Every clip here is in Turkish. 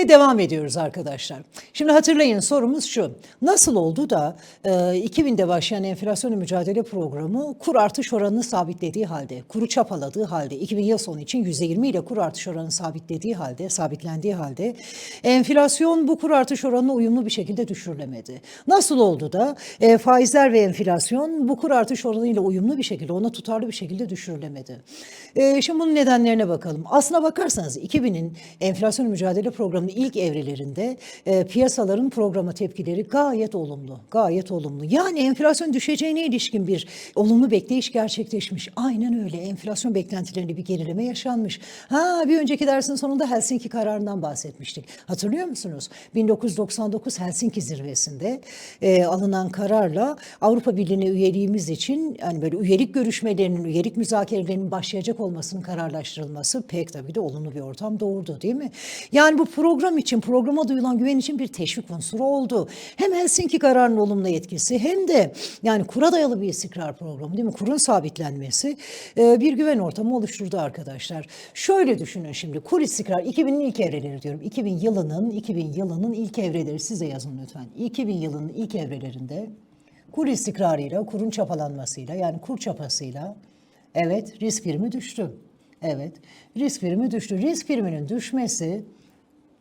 Ve devam ediyoruz arkadaşlar. Şimdi hatırlayın sorumuz şu. Nasıl oldu da e, 2000'de başlayan enflasyonla mücadele programı kur artış oranını sabitlediği halde, kuru çapaladığı halde, 2000 yıl sonu için %20 ile kur artış oranını sabitlediği halde, sabitlendiği halde enflasyon bu kur artış oranına uyumlu bir şekilde düşürülemedi. Nasıl oldu da e, faizler ve enflasyon bu kur artış oranıyla uyumlu bir şekilde, ona tutarlı bir şekilde düşürülemedi. E, şimdi bunun nedenlerine bakalım. Aslına bakarsanız 2000'in enflasyon mücadele programının ilk evrelerinde e, piyasaların programa tepkileri gayet olumlu. Gayet olumlu. Yani enflasyon düşeceğine ilişkin bir olumlu bekleyiş gerçekleşmiş. Aynen öyle. Enflasyon beklentilerinde bir gerileme yaşanmış. Ha bir önceki dersin sonunda Helsinki kararından bahsetmiştik. Hatırlıyor musunuz? 1999 Helsinki zirvesinde e, alınan kararla Avrupa Birliği'ne üyeliğimiz için yani böyle üyelik görüşmelerinin, üyelik müzakerelerinin başlayacak olmasının kararlaştırılması pek tabii de olumlu bir ortam doğurdu değil mi? Yani bu program için, programa duyulan güven için bir teşvik unsuru oldu. Hem Helsinki kararının olumlu etkisi hem de yani kura dayalı bir istikrar programı değil mi? Kurun sabitlenmesi e, bir güven ortamı oluşturdu arkadaşlar. Şöyle düşünün şimdi kur istikrar 2000'in ilk evreleri diyorum. 2000 yılının 2000 yılının ilk evreleri size yazın lütfen. 2000 yılının ilk evrelerinde kur istikrarıyla, kurun çapalanmasıyla yani kur çapasıyla evet risk primi düştü. Evet risk primi düştü. Risk priminin düşmesi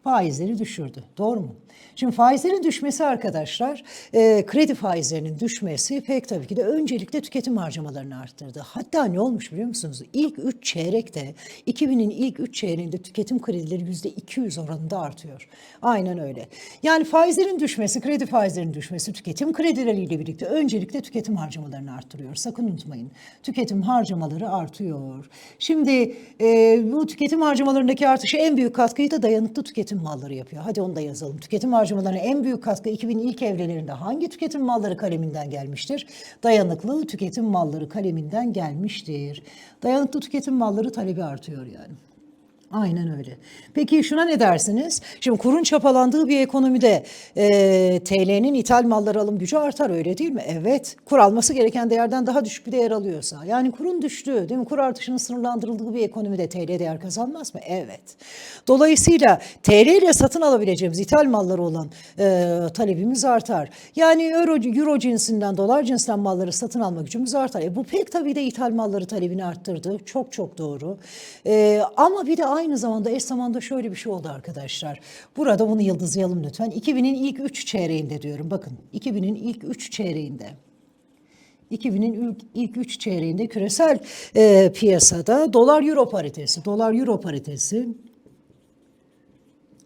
faizleri düşürdü. Doğru mu? Şimdi faizlerin düşmesi arkadaşlar, e, kredi faizlerinin düşmesi pek tabii ki de öncelikle tüketim harcamalarını arttırdı. Hatta ne olmuş biliyor musunuz? İlk 3 çeyrekte, 2000'in ilk 3 çeyreğinde tüketim kredileri %200 oranında artıyor. Aynen öyle. Yani faizlerin düşmesi, kredi faizlerinin düşmesi tüketim kredileriyle birlikte öncelikle tüketim harcamalarını arttırıyor. Sakın unutmayın. Tüketim harcamaları artıyor. Şimdi e, bu tüketim harcamalarındaki artışı en büyük katkıyı da dayanıklı tüketim malları yapıyor. Hadi onu da yazalım. Tüketim harcamalarına en büyük katkı 2000 ilk evrelerinde hangi tüketim malları kaleminden gelmiştir? Dayanıklı tüketim malları kaleminden gelmiştir. Dayanıklı tüketim malları talebi artıyor yani. Aynen öyle. Peki şuna ne dersiniz? Şimdi kurun çapalandığı bir ekonomide e, TL'nin ithal malları alım gücü artar öyle değil mi? Evet. Kur alması gereken değerden daha düşük bir değer alıyorsa. Yani kurun düştüğü değil mi? Kur artışının sınırlandırıldığı bir ekonomide TL değer kazanmaz mı? Evet. Dolayısıyla TL ile satın alabileceğimiz ithal malları olan e, talebimiz artar. Yani euro, euro cinsinden, dolar cinsinden malları satın alma gücümüz artar. E, bu pek tabii de ithal malları talebini arttırdı. Çok çok doğru. E, ama bir de aynı zamanda eş zamanda şöyle bir şey oldu arkadaşlar. Burada bunu yıldızlayalım lütfen. 2000'in ilk 3 çeyreğinde diyorum. Bakın 2000'in ilk 3 çeyreğinde. 2000'in ilk, ilk 3 çeyreğinde küresel e, piyasada dolar euro paritesi, dolar euro paritesi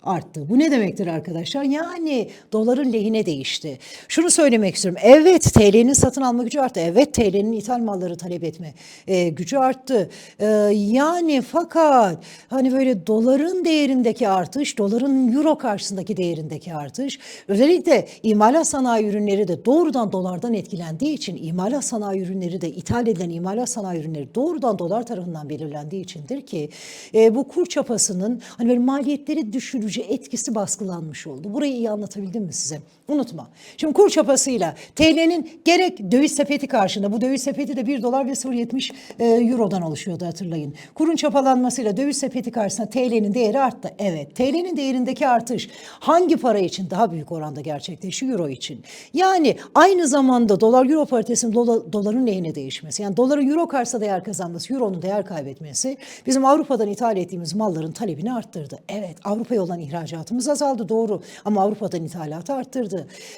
arttı. Bu ne demektir arkadaşlar? Yani doların lehine değişti. Şunu söylemek istiyorum. Evet TL'nin satın alma gücü arttı. Evet TL'nin ithal malları talep etme e, gücü arttı. E, yani fakat hani böyle doların değerindeki artış, doların euro karşısındaki değerindeki artış, özellikle imalat sanayi ürünleri de doğrudan dolardan etkilendiği için imalat sanayi ürünleri de ithal edilen imalat sanayi ürünleri doğrudan dolar tarafından belirlendiği içindir ki e, bu kur çapasının hani böyle maliyetleri düşürücü etkisi baskılanmış oldu. Burayı iyi anlatabildim mi size? Unutma. Şimdi kur çapasıyla TL'nin gerek döviz sepeti karşında bu döviz sepeti de 1 dolar ve 0.70 e, eurodan oluşuyordu hatırlayın. Kurun çapalanmasıyla döviz sepeti karşısında TL'nin değeri arttı. Evet TL'nin değerindeki artış hangi para için daha büyük oranda gerçekleşiyor? Euro için. Yani aynı zamanda dolar euro paritesinin dola, doların lehine değişmesi. Yani doların euro karşısında değer kazanması, euronun değer kaybetmesi bizim Avrupa'dan ithal ettiğimiz malların talebini arttırdı. Evet Avrupa'ya olan ihracatımız azaldı doğru ama Avrupa'dan ithalatı arttırdı.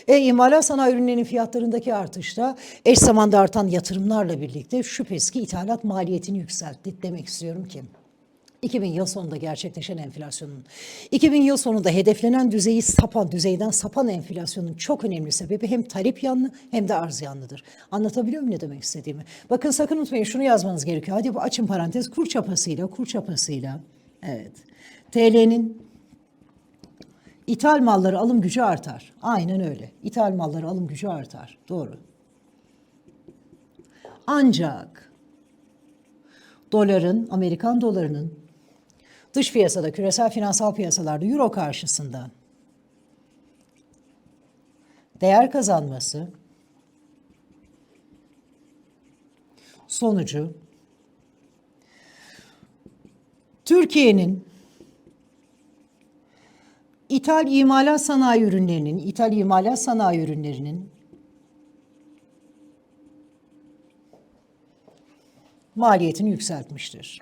E, imalat sanayi ürünlerinin fiyatlarındaki artışta eş zamanda artan yatırımlarla birlikte şüphesiz ki ithalat maliyetini yükseltti demek istiyorum ki. 2000 yıl sonunda gerçekleşen enflasyonun, 2000 yıl sonunda hedeflenen düzeyi sapan, düzeyden sapan enflasyonun çok önemli sebebi hem talep yanlı hem de arz yanlıdır. Anlatabiliyor muyum ne demek istediğimi? Bakın sakın unutmayın şunu yazmanız gerekiyor. Hadi bu açın parantez kur çapasıyla, kur çapasıyla, evet. TL'nin İthal malları alım gücü artar. Aynen öyle. İthal malları alım gücü artar. Doğru. Ancak doların, Amerikan dolarının dış piyasada, küresel finansal piyasalarda euro karşısında değer kazanması sonucu Türkiye'nin İthal imalat sanayi ürünlerinin, ithal imalat sanayi ürünlerinin maliyetini yükseltmiştir.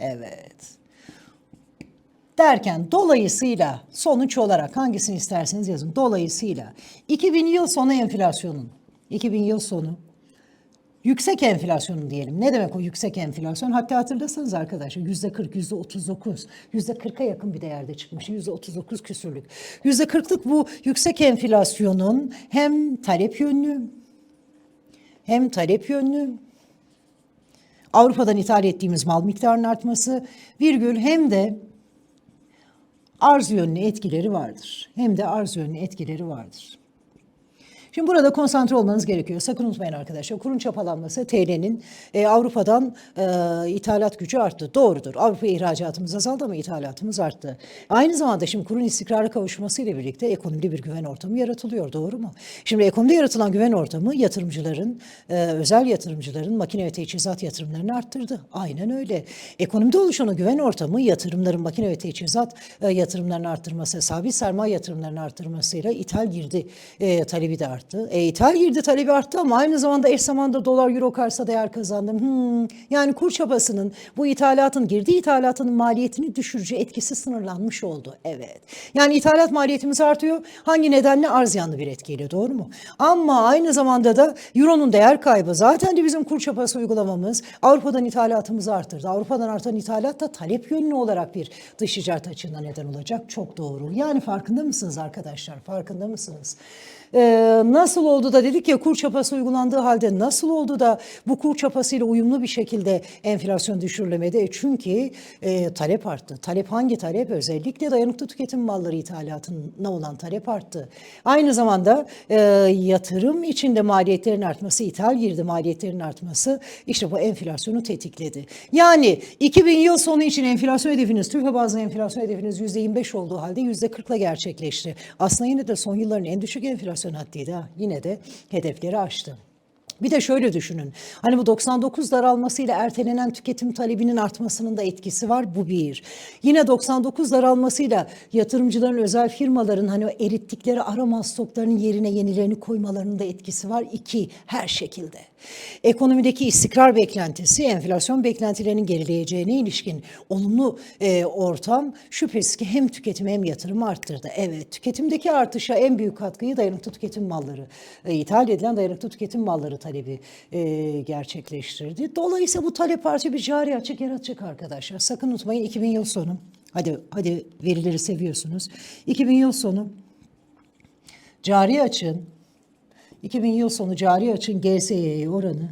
Evet. Derken dolayısıyla sonuç olarak hangisini isterseniz yazın. Dolayısıyla 2000 yıl sonu enflasyonun, 2000 yıl sonu yüksek enflasyonun diyelim. Ne demek o yüksek enflasyon? Hatta hatırlasanız arkadaşlar yüzde 40, yüzde 39, yüzde 40'a yakın bir değerde çıkmış. Yüzde 39 küsürlük. Yüzde 40'lık bu yüksek enflasyonun hem talep yönlü hem talep yönlü Avrupa'dan ithal ettiğimiz mal miktarının artması virgül hem de arz yönlü etkileri vardır. Hem de arz yönlü etkileri vardır. Şimdi burada konsantre olmanız gerekiyor. Sakın unutmayın arkadaşlar. Kurun çapalanması TL'nin e, Avrupa'dan e, ithalat gücü arttı. Doğrudur. Avrupa ihracatımız azaldı ama ithalatımız arttı. Aynı zamanda şimdi kurun istikrara kavuşmasıyla birlikte ekonomide bir güven ortamı yaratılıyor. Doğru mu? Şimdi ekonomide yaratılan güven ortamı yatırımcıların, e, özel yatırımcıların makine ve teçhizat yatırımlarını arttırdı. Aynen öyle. Ekonomide oluşan o güven ortamı yatırımların makine ve teçhizat e, yatırımlarını arttırması, sabit sermaye yatırımlarını arttırmasıyla ithal girdi e, talebi de arttı. E, ithal girdi talebi arttı ama aynı zamanda eş zamanda dolar euro karşısında değer kazandı. Hmm, yani kur çabasının bu ithalatın girdi ithalatının maliyetini düşürücü etkisi sınırlanmış oldu. Evet. Yani ithalat maliyetimiz artıyor. Hangi nedenle arz yanlı bir etkiyle doğru mu? Ama aynı zamanda da euronun değer kaybı zaten de bizim kur çapası uygulamamız Avrupa'dan ithalatımızı arttırdı. Avrupa'dan artan ithalat da talep yönlü olarak bir dış ticaret açığına neden olacak. Çok doğru. Yani farkında mısınız arkadaşlar? Farkında mısınız? Ee, nasıl oldu da dedik ya kur çapası uygulandığı halde nasıl oldu da bu kur çapasıyla uyumlu bir şekilde enflasyon düşürülemedi? E çünkü e, talep arttı. Talep hangi talep? Özellikle dayanıklı tüketim malları ithalatına olan talep arttı. Aynı zamanda e, yatırım içinde maliyetlerin artması, ithal girdi maliyetlerin artması işte bu enflasyonu tetikledi. Yani 2000 yıl sonu için enflasyon hedefiniz, TÜFE bazlı enflasyon hedefiniz %25 olduğu halde %40'la gerçekleşti. Aslında yine de son yılların en düşük enflasyon haddiydi ha. Yine de hedefleri aştı. Bir de şöyle düşünün. Hani bu 99 daralmasıyla ertelenen tüketim talebinin artmasının da etkisi var. Bu bir. Yine 99 daralmasıyla yatırımcıların, özel firmaların hani erittikleri arama stoklarının yerine yenilerini koymalarının da etkisi var. İki, her şekilde. Ekonomideki istikrar beklentisi, enflasyon beklentilerinin gerileyeceğine ilişkin olumlu e, ortam şüphesiz ki hem tüketim hem yatırımı arttırdı. Evet, tüketimdeki artışa en büyük katkıyı dayanıklı tüketim malları, e, ithal edilen dayanıklı tüketim malları talebi e, gerçekleştirdi. Dolayısıyla bu talep artı bir cari açık yaratacak arkadaşlar. Sakın unutmayın 2000 yıl sonu, hadi hadi verileri seviyorsunuz. 2000 yıl sonu cari açığın 2000 yıl sonu cari açın GSY oranı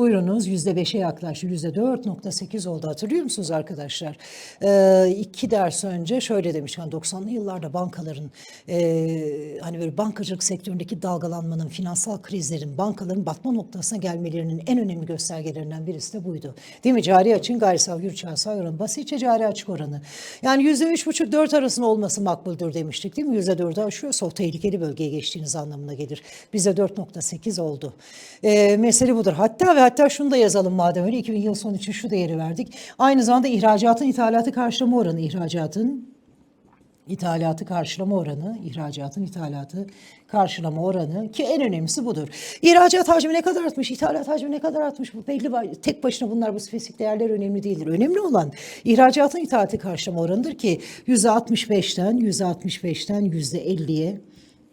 buyurunuz %5'e yaklaştı. %4.8 oldu hatırlıyor musunuz arkadaşlar? Ee, iki ders önce şöyle demiş. Yani 90'lı yıllarda bankaların e, hani böyle bankacılık sektöründeki dalgalanmanın, finansal krizlerin, bankaların batma noktasına gelmelerinin en önemli göstergelerinden birisi de buydu. Değil mi? Cari açın gayri sav yurt oranı. Basitçe cari açık oranı. Yani %3,5-4 arasında olması makbuldür demiştik değil mi? %4'ü aşıyorsa o tehlikeli bölgeye geçtiğiniz anlamına gelir. Bize 4.8 oldu. E, mesele budur. Hatta ve hatta şunu da yazalım madem öyle 2000 yıl sonu için şu değeri verdik. Aynı zamanda ihracatın ithalatı karşılama oranı ihracatın ithalatı karşılama oranı, ihracatın ithalatı karşılama oranı ki en önemlisi budur. İhracat hacmi ne kadar artmış, ithalat hacmi ne kadar artmış bu belli tek başına bunlar bu spesifik değerler önemli değildir. Önemli olan ihracatın ithalatı karşılama oranıdır ki %65'ten %65'ten %50'ye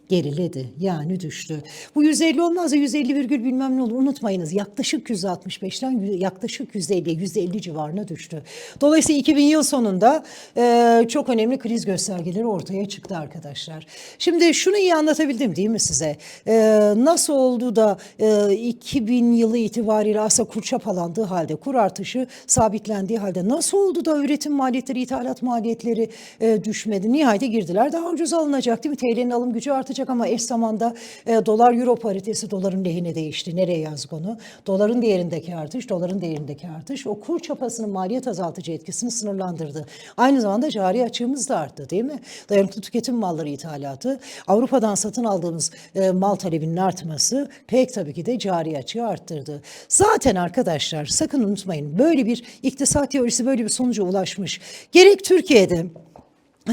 geriledi. Yani düştü. Bu 150 olmaz da 150 virgül bilmem ne olur. Unutmayınız yaklaşık %65'ten yaklaşık %50, %50 civarına düştü. Dolayısıyla 2000 yıl sonunda e, çok önemli kriz göstergeleri ortaya çıktı arkadaşlar. Şimdi şunu iyi anlatabildim değil mi size? E, nasıl oldu da e, 2000 yılı itibariyle aslında kur çapalandığı halde, kur artışı sabitlendiği halde nasıl oldu da üretim maliyetleri, ithalat maliyetleri e, düşmedi? Nihayete girdiler. Daha ucuz alınacak değil mi? TL'nin alım gücü artacak artacak ama eş zamanda e, dolar euro paritesi doların lehine değişti. Nereye yazık onu? Doların değerindeki artış, doların değerindeki artış o kur çapasının maliyet azaltıcı etkisini sınırlandırdı. Aynı zamanda cari açığımız da arttı değil mi? Dayanıklı tüketim malları ithalatı, Avrupa'dan satın aldığımız e, mal talebinin artması pek tabii ki de cari açığı arttırdı. Zaten arkadaşlar sakın unutmayın böyle bir iktisat teorisi böyle bir sonuca ulaşmış. Gerek Türkiye'de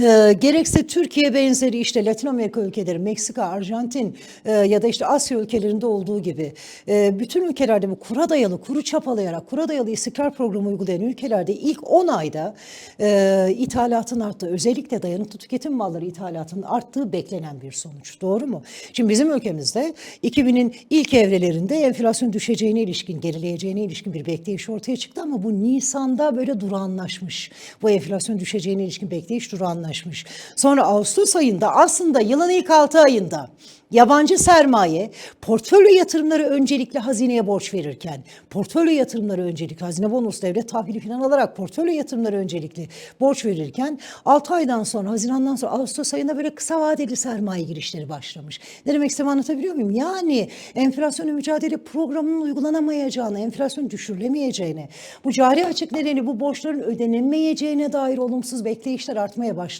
e, gerekse Türkiye benzeri işte Latin Amerika ülkeleri, Meksika, Arjantin e, ya da işte Asya ülkelerinde olduğu gibi e, bütün ülkelerde bu kura dayalı, kuru çapalayarak, kura dayalı istikrar programı uygulayan ülkelerde ilk 10 ayda e, ithalatın arttığı, özellikle dayanıklı tüketim malları ithalatının arttığı beklenen bir sonuç. Doğru mu? Şimdi bizim ülkemizde 2000'in ilk evrelerinde enflasyon düşeceğine ilişkin, gerileyeceğine ilişkin bir bekleyiş ortaya çıktı ama bu Nisan'da böyle durağanlaşmış. Bu enflasyon düşeceğine ilişkin bekleyiş durağanlaşmış. Sonra Ağustos ayında aslında yılın ilk 6 ayında yabancı sermaye portföy yatırımları öncelikle hazineye borç verirken, portföy yatırımları öncelikli hazine bonus devlet tahvili falan alarak portföy yatırımları öncelikli borç verirken 6 aydan sonra Haziran'dan sonra Ağustos ayında böyle kısa vadeli sermaye girişleri başlamış. Ne demek istediğimi anlatabiliyor muyum? Yani enflasyonla mücadele programının uygulanamayacağını, enflasyon düşürülemeyeceğini, bu cari açık nedeni bu borçların ödenemeyeceğine dair olumsuz bekleyişler artmaya başlamış.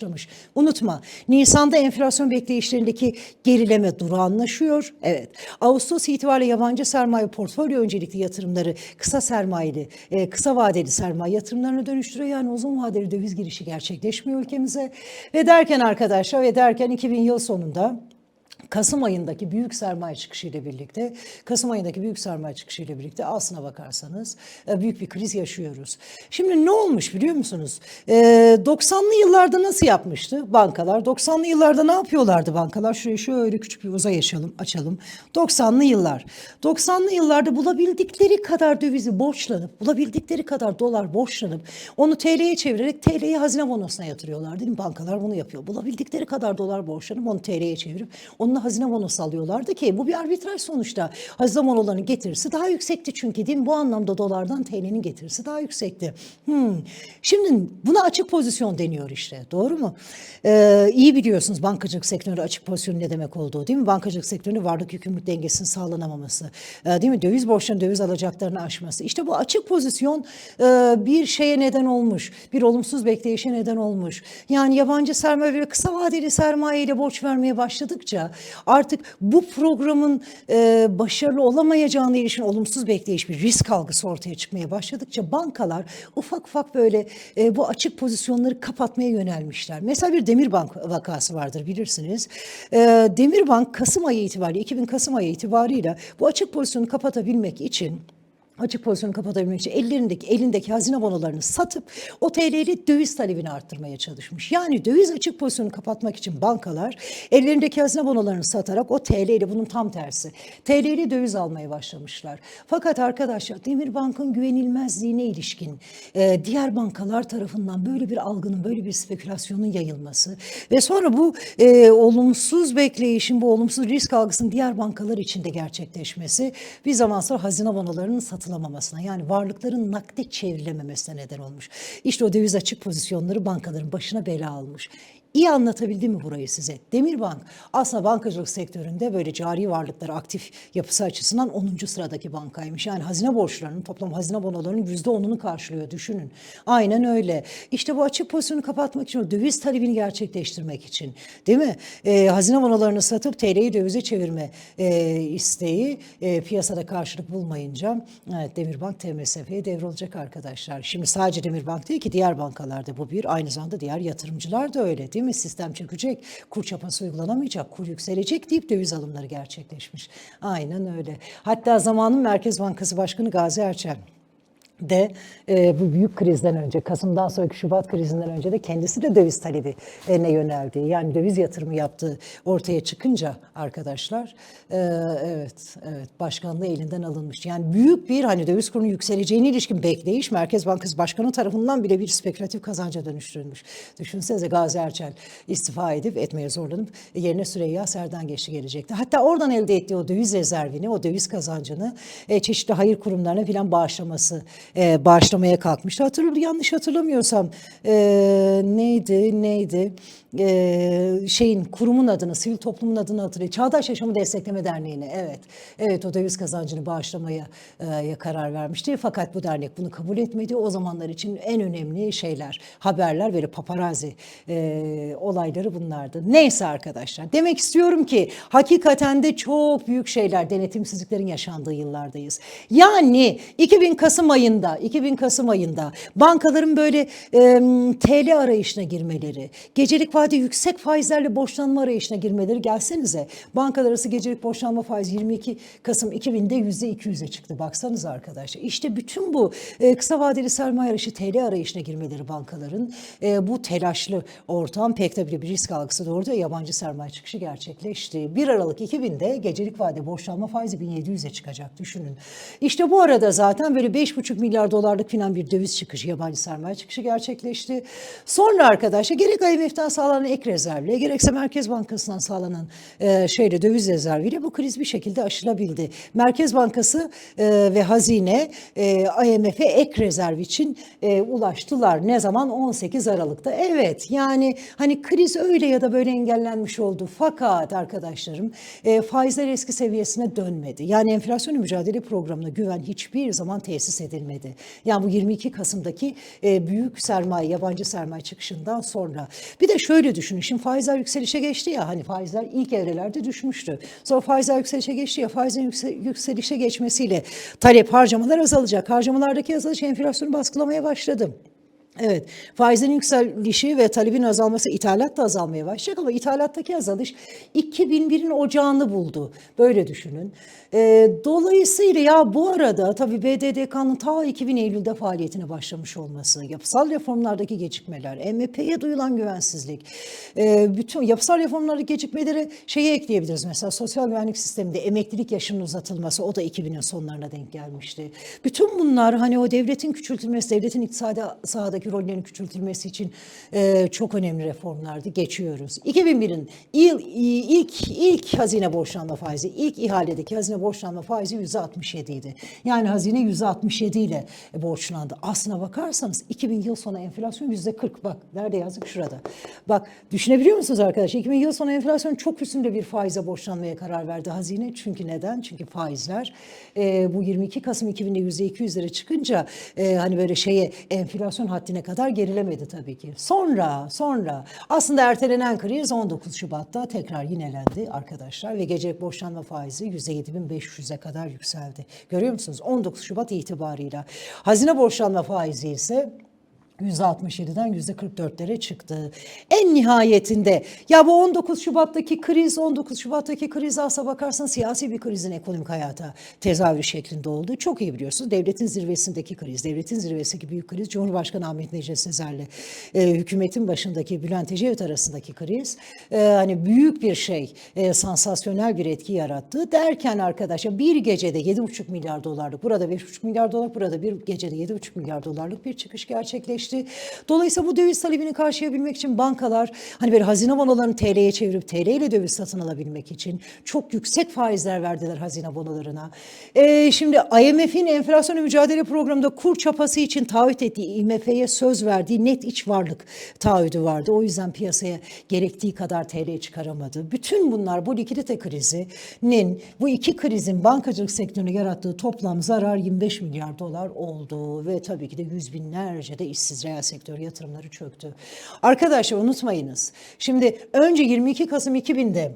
Unutma Nisan'da enflasyon bekleyişlerindeki gerileme durağanlaşıyor. Evet. Ağustos itibariyle yabancı sermaye portfolyo öncelikli yatırımları kısa sermayeli, e, kısa vadeli sermaye yatırımlarına dönüştürüyor. Yani uzun vadeli döviz girişi gerçekleşmiyor ülkemize. Ve derken arkadaşlar ve derken 2000 yıl sonunda Kasım ayındaki büyük sermaye çıkışıyla birlikte, Kasım ayındaki büyük sermaye çıkışıyla birlikte aslına bakarsanız e, büyük bir kriz yaşıyoruz. Şimdi ne olmuş biliyor musunuz? E, 90'lı yıllarda nasıl yapmıştı bankalar? 90'lı yıllarda ne yapıyorlardı bankalar? Şurayı şöyle küçük bir uzay açalım. açalım. 90'lı yıllar. 90'lı yıllarda bulabildikleri kadar dövizi borçlanıp, bulabildikleri kadar dolar borçlanıp onu TL'ye çevirerek TL'yi hazine bonosuna yatırıyorlar. Değil mi? Bankalar bunu yapıyor. Bulabildikleri kadar dolar borçlanıp onu TL'ye çevirip onunla hazine bonosu alıyorlardı ki bu bir arbitraj sonuçta. Hazine bonolarının getirisi daha yüksekti çünkü değil mi? Bu anlamda dolardan TL'nin getirisi daha yüksekti. Hmm. Şimdi buna açık pozisyon deniyor işte. Doğru mu? Ee, iyi biliyorsunuz bankacılık sektöründe açık pozisyon ne demek olduğu değil mi? Bankacılık sektöründe varlık yükümlülük dengesinin sağlanamaması. Ee, değil mi? Döviz borçlarının döviz alacaklarını aşması. İşte bu açık pozisyon e, bir şeye neden olmuş. Bir olumsuz bekleyişe neden olmuş. Yani yabancı sermaye böyle kısa vadeli sermayeyle borç vermeye başladıkça artık bu programın e, başarılı olamayacağına ilişkin olumsuz bekleyiş bir risk algısı ortaya çıkmaya başladıkça bankalar ufak ufak böyle e, bu açık pozisyonları kapatmaya yönelmişler. Mesela bir Demirbank vakası vardır bilirsiniz. E, Demirbank Kasım ayı itibariyle 2000 Kasım ayı itibariyle bu açık pozisyonu kapatabilmek için açık pozisyonu kapatabilmek için ellerindeki elindeki hazine bonolarını satıp o TL'li döviz talebini arttırmaya çalışmış. Yani döviz açık pozisyonu kapatmak için bankalar ellerindeki hazine bonolarını satarak o TL'li bunun tam tersi. TL'li döviz almaya başlamışlar. Fakat arkadaşlar Demirbank'ın güvenilmezliğine ilişkin e, diğer bankalar tarafından böyle bir algının, böyle bir spekülasyonun yayılması ve sonra bu e, olumsuz bekleyişin, bu olumsuz risk algısının diğer bankalar içinde gerçekleşmesi bir zaman sonra hazine bonolarının satılamamasına yani varlıkların nakde çevrilememesine neden olmuş. İşte o döviz açık pozisyonları bankaların başına bela almış. İyi anlatabildim mi burayı size? Demirbank aslında bankacılık sektöründe böyle cari varlıkları aktif yapısı açısından 10. sıradaki bankaymış. Yani hazine borçlarının toplam hazine bonolarının %10'unu karşılıyor düşünün. Aynen öyle. İşte bu açık pozisyonu kapatmak için o döviz talebini gerçekleştirmek için değil mi? Ee, hazine bonolarını satıp TL'yi dövize çevirme e, isteği e, piyasada karşılık bulmayınca evet, Demirbank TMSF'ye devrolacak arkadaşlar. Şimdi sadece Demirbank değil ki diğer bankalarda bu bir. Aynı zamanda diğer yatırımcılar da öyle değil mi? Sistem çökecek, kur çapası uygulanamayacak, kur yükselecek deyip döviz alımları gerçekleşmiş. Aynen öyle. Hatta zamanın Merkez Bankası Başkanı Gazi Erçel de e, bu büyük krizden önce, Kasım'dan sonraki Şubat krizinden önce de kendisi de döviz talebine yöneldi. Yani döviz yatırımı yaptığı ortaya çıkınca arkadaşlar, e, evet, evet başkanlığı elinden alınmış. Yani büyük bir hani döviz kurunun yükseleceğine ilişkin bekleyiş Merkez Bankası Başkanı tarafından bile bir spekülatif kazanca dönüştürülmüş. Düşünsenize Gazi Erçel istifa edip etmeye zorlanıp yerine Süreyya Serdan geçti gelecekti. Hatta oradan elde ettiği o döviz rezervini, o döviz kazancını e, çeşitli hayır kurumlarına falan bağışlaması e, bağışlamaya kalkmıştı. Hatırlıyorum yanlış hatırlamıyorsam e, neydi neydi e, şeyin kurumun adını, sivil toplumun adını hatırlayın. Çağdaş Yaşamı Destekleme Derneği'ne evet. Evet o döviz kazancını bağışlamaya e, karar vermişti. Fakat bu dernek bunu kabul etmedi. O zamanlar için en önemli şeyler, haberler böyle paparazzi e, olayları bunlardı. Neyse arkadaşlar. Demek istiyorum ki hakikaten de çok büyük şeyler, denetimsizliklerin yaşandığı yıllardayız. Yani 2000 Kasım ayında ayında, 2000 Kasım ayında bankaların böyle e, TL arayışına girmeleri, gecelik vade yüksek faizlerle borçlanma arayışına girmeleri gelsenize. Bankalar arası gecelik borçlanma faizi 22 Kasım 2000'de %200'e çıktı. Baksanıza arkadaşlar. İşte bütün bu e, kısa vadeli sermaye arayışı TL arayışına girmeleri bankaların e, bu telaşlı ortam pek tabii bir risk algısı doğurdu yabancı sermaye çıkışı gerçekleşti. 1 Aralık 2000'de gecelik vade borçlanma faizi 1700'e çıkacak düşünün. İşte bu arada zaten böyle 5,5 milyar dolarlık falan bir döviz çıkışı, yabancı sermaye çıkışı gerçekleşti. Sonra arkadaşlar gerek IMF'den sağlanan ek rezervle gerekse Merkez Bankası'ndan sağlanan e, şeyle döviz rezerviyle bu kriz bir şekilde aşılabildi. Merkez Bankası e, ve Hazine e, IMF'e ek rezerv için e, ulaştılar. Ne zaman? 18 Aralık'ta. Evet yani hani kriz öyle ya da böyle engellenmiş oldu. Fakat arkadaşlarım e, faizler eski seviyesine dönmedi. Yani enflasyon mücadele programına güven hiçbir zaman tesis edilmedi. Yani bu 22 Kasım'daki e, büyük sermaye, yabancı sermaye çıkışından sonra. Bir de şöyle düşünün. Şimdi faizler yükselişe geçti ya hani faizler ilk evrelerde düşmüştü. Sonra faizler yükselişe geçti ya yükse- yükselişe geçmesiyle talep harcamalar azalacak. Harcamalardaki azalış enflasyonu baskılamaya başladı. Evet, faizin yükselişi ve talebin azalması ithalat da azalmaya başlayacak ama ithalattaki azalış 2001'in ocağını buldu. Böyle düşünün. Ee, dolayısıyla ya bu arada tabii BDDK'nın ta 2000 Eylül'de faaliyetine başlamış olması, yapısal reformlardaki gecikmeler, MHP'ye duyulan güvensizlik, e, bütün yapısal reformlardaki gecikmeleri şeye ekleyebiliriz. Mesela sosyal güvenlik sisteminde emeklilik yaşının uzatılması o da 2000'in sonlarına denk gelmişti. Bütün bunlar hani o devletin küçültülmesi, devletin iktisadi sahadaki rollerinin küçültülmesi için e, çok önemli reformlardı. Geçiyoruz. 2001'in il, ilk ilk hazine borçlanma faizi, ilk ihaledeki hazine borçlanma faizi %67 idi. Yani hazine %67 ile borçlandı. Aslına bakarsanız 2000 yıl sonu enflasyon %40. Bak nerede yazdık şurada. Bak düşünebiliyor musunuz arkadaşlar? 2000 yıl sonu enflasyon çok üstünde bir faize borçlanmaya karar verdi hazine. Çünkü neden? Çünkü faizler e, bu 22 Kasım 2000'de %200'lere çıkınca e, hani böyle şeye enflasyon haddine kadar gerilemedi tabii ki. Sonra sonra aslında ertelenen kriz 19 Şubat'ta tekrar yinelendi arkadaşlar ve gecelik borçlanma faizi %7500'e kadar yükseldi. Görüyor musunuz? 19 Şubat itibarıyla. Hazine borçlanma faizi ise %67'den %44'lere çıktı. En nihayetinde ya bu 19 Şubat'taki kriz 19 Şubat'taki kriz aslına bakarsan siyasi bir krizin ekonomik hayata tezahürü şeklinde oldu. Çok iyi biliyorsunuz devletin zirvesindeki kriz, devletin zirvesindeki büyük kriz Cumhurbaşkanı Ahmet Necdet Sezer'le e, hükümetin başındaki Bülent Ecevit arasındaki kriz e, hani büyük bir şey, e, sansasyonel bir etki yarattı. Derken arkadaşlar bir gecede 7,5 milyar dolarlık, burada 5,5 milyar dolar, burada bir gecede 7,5 milyar dolarlık bir çıkış gerçekleşti. Dolayısıyla bu döviz talebini karşılayabilmek için bankalar hani böyle hazine bonolarını TL'ye çevirip TL ile döviz satın alabilmek için çok yüksek faizler verdiler hazine bonolarına. Ee, şimdi IMF'in enflasyonla mücadele programında kur çapası için taahhüt ettiği IMF'ye söz verdiği net iç varlık taahhüdü vardı. O yüzden piyasaya gerektiği kadar TL çıkaramadı. Bütün bunlar bu likidite krizinin bu iki krizin bankacılık sektörüne yarattığı toplam zarar 25 milyar dolar oldu ve tabii ki de yüz binlerce de işsiz reel sektör yatırımları çöktü. Arkadaşlar unutmayınız. Şimdi önce 22 Kasım 2000'de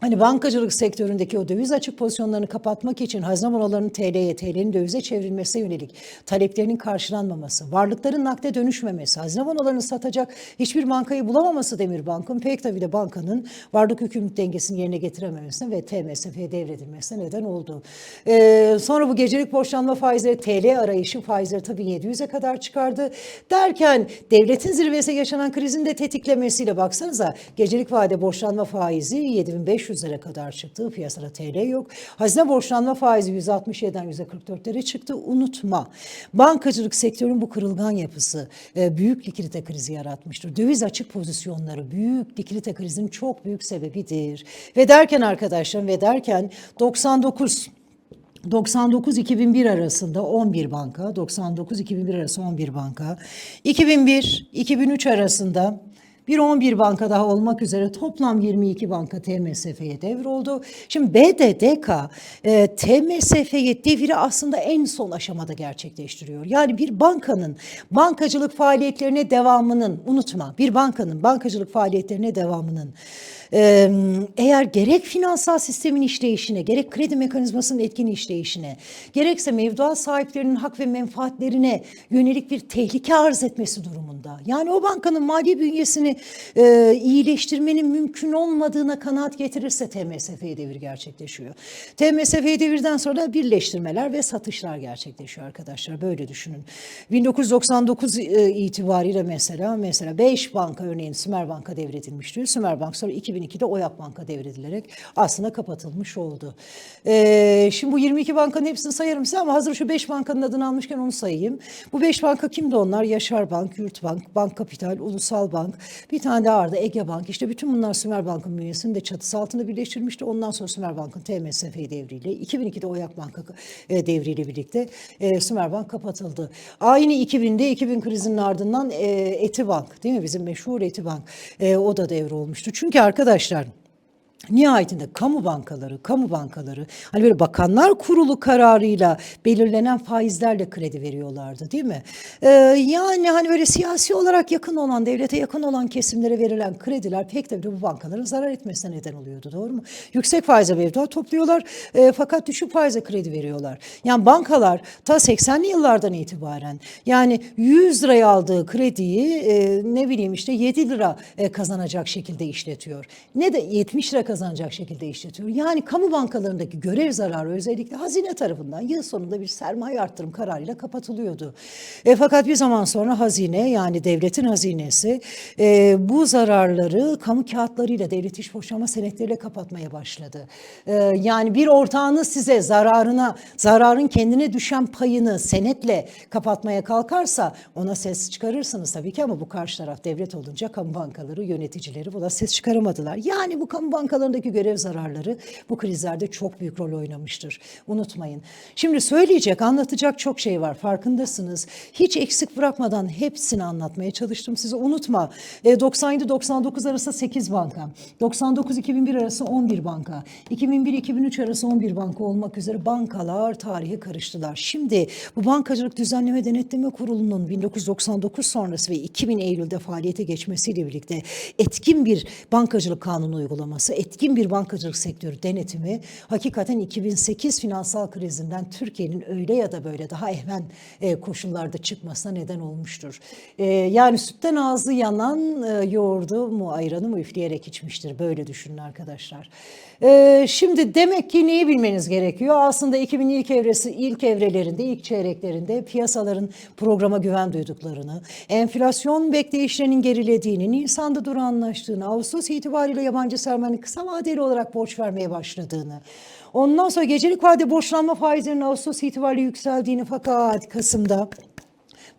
Hani bankacılık sektöründeki o döviz açık pozisyonlarını kapatmak için hazine bonolarının TL'ye, TL'nin dövize çevrilmesine yönelik taleplerinin karşılanmaması, varlıkların nakde dönüşmemesi, hazine bonolarını satacak hiçbir bankayı bulamaması Demirbank'ın pek tabii de bankanın varlık hükümlülük dengesini yerine getirememesine ve TMSF'ye devredilmesine neden oldu. Ee, sonra bu gecelik borçlanma faizleri TL arayışı faizleri tabii 700'e kadar çıkardı. Derken devletin zirvesi yaşanan krizin de tetiklemesiyle baksanıza gecelik vade borçlanma faizi 7500'lere kadar çıktı. Piyasada TL yok. Hazine borçlanma faizi 167'den %44'lere çıktı. Unutma. Bankacılık sektörün bu kırılgan yapısı e, büyük likidite krizi yaratmıştır. Döviz açık pozisyonları büyük likidite krizinin çok büyük sebebidir. Ve derken arkadaşlarım ve derken 99 99-2001 arasında 11 banka, 99-2001 arası 11 banka, 2001-2003 arasında bir 11 banka daha olmak üzere toplam 22 banka TMSF'ye devroldu. Şimdi BDDK e, TMSF'ye deviri aslında en son aşamada gerçekleştiriyor. Yani bir bankanın bankacılık faaliyetlerine devamının unutma bir bankanın bankacılık faaliyetlerine devamının eğer gerek finansal sistemin işleyişine, gerek kredi mekanizmasının etkin işleyişine, gerekse mevduat sahiplerinin hak ve menfaatlerine yönelik bir tehlike arz etmesi durumunda. Yani o bankanın mali bünyesini e, iyileştirmenin mümkün olmadığına kanaat getirirse TMSF devir gerçekleşiyor. TMSF devirden sonra birleştirmeler ve satışlar gerçekleşiyor arkadaşlar. Böyle düşünün. 1999 e, itibariyle mesela mesela 5 banka örneğin Sümer Bank'a devredilmişti. Sümer Bank sonra 2002'de Oyak Bank'a devredilerek aslında kapatılmış oldu. Ee, şimdi bu 22 bankanın hepsini sayarım size ama hazır şu 5 bankanın adını almışken onu sayayım. Bu 5 banka kimdi onlar? Yaşar Bank, Yurt Bank, Bank Kapital, Ulusal Bank, bir tane daha vardı Ege Bank. İşte bütün bunlar Sümer Bank'ın bünyesinde çatısı altında birleştirilmişti. Ondan sonra Sümer Bank'ın TMSF devriyle 2002'de Oyak Bank e, devriyle birlikte e, Sümer Bank kapatıldı. Aynı 2000'de 2000 krizinin ardından e, Etibank değil mi? Bizim meşhur Etibank. E, o da devre olmuştu. Çünkü arkadaşlar Arkadaşlar Nihayetinde kamu bankaları, kamu bankaları hani böyle bakanlar kurulu kararıyla belirlenen faizlerle kredi veriyorlardı değil mi? Ee, yani hani böyle siyasi olarak yakın olan, devlete yakın olan kesimlere verilen krediler pek de bu bankaların zarar etmesine neden oluyordu doğru mu? Yüksek faize mevduat topluyorlar e, fakat düşük faize kredi veriyorlar. Yani bankalar ta 80'li yıllardan itibaren yani 100 liraya aldığı krediyi e, ne bileyim işte 7 lira e, kazanacak şekilde işletiyor. Ne de 70 lira kazanacak şekilde işletiyor. Yani kamu bankalarındaki görev zararı özellikle hazine tarafından yıl sonunda bir sermaye arttırım kararıyla kapatılıyordu. E, fakat bir zaman sonra hazine yani devletin hazinesi e, bu zararları kamu kağıtlarıyla devlet iş boşanma senetleriyle kapatmaya başladı. E, yani bir ortağınız size zararına zararın kendine düşen payını senetle kapatmaya kalkarsa ona ses çıkarırsınız tabii ki ama bu karşı taraf devlet olunca kamu bankaları yöneticileri buna ses çıkaramadılar. Yani bu kamu bankalarındaki görev zararları bu krizlerde çok büyük rol oynamıştır. Unutmayın. Şimdi söyleyecek, anlatacak çok şey var. Farkındasınız. Hiç eksik bırakmadan hepsini anlatmaya çalıştım size. Unutma. E, 97-99 arası 8 banka. 99-2001 arası 11 banka. 2001-2003 arası 11 banka olmak üzere bankalar tarihe karıştılar. Şimdi bu Bankacılık Düzenleme Denetleme Kurulu'nun 1999 sonrası ve 2000 Eylül'de faaliyete geçmesiyle birlikte etkin bir bankacılık kanunu uygulaması, etkin bir bankacılık sektörü denetimi hakikaten 2008 finansal krizinden Türkiye'nin öyle ya da böyle daha ehmen e, koşullarda çıkmasına neden olmuştur. E, yani sütten ağzı yanan e, yoğurdu mu ayranı mı üfleyerek içmiştir. Böyle düşünün arkadaşlar. Şimdi demek ki neyi bilmeniz gerekiyor? Aslında 2000 ilk evresi ilk evrelerinde, ilk çeyreklerinde piyasaların programa güven duyduklarını, enflasyon bekleyişlerinin gerilediğini, Nisan'da durağanlaştığını, Ağustos itibariyle yabancı sermayenin kısa vadeli olarak borç vermeye başladığını, ondan sonra gecelik vade borçlanma faizlerinin Ağustos itibariyle yükseldiğini fakat Kasım'da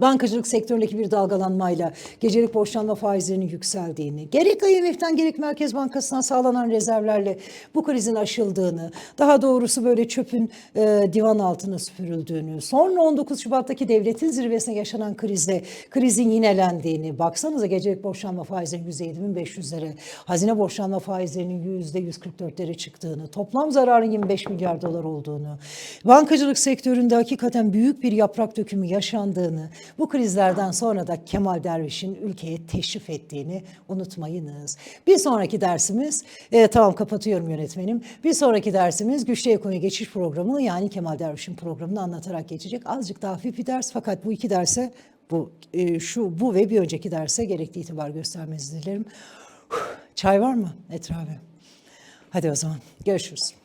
bankacılık sektöründeki bir dalgalanmayla gecelik borçlanma faizlerinin yükseldiğini, gerek IMF'den gerek Merkez Bankası'ndan sağlanan rezervlerle bu krizin aşıldığını, daha doğrusu böyle çöpün e, divan altına süpürüldüğünü, sonra 19 Şubat'taki devletin zirvesine yaşanan krizde krizin yinelendiğini, baksanıza gecelik borçlanma faizlerinin %7500'lere, hazine borçlanma faizlerinin %144'lere çıktığını, toplam zararın 25 milyar dolar olduğunu, bankacılık sektöründe hakikaten büyük bir yaprak dökümü yaşandığını, bu krizlerden sonra da Kemal Derviş'in ülkeye teşrif ettiğini unutmayınız. Bir sonraki dersimiz, e, tamam kapatıyorum yönetmenim. Bir sonraki dersimiz Güçlü Ekonomi Geçiş Programı yani Kemal Derviş'in programını anlatarak geçecek. Azıcık daha hafif bir ders fakat bu iki derse bu e, şu bu ve bir önceki derse gerekli itibar göstermenizi dilerim. Çay var mı etrafı? Hadi o zaman görüşürüz.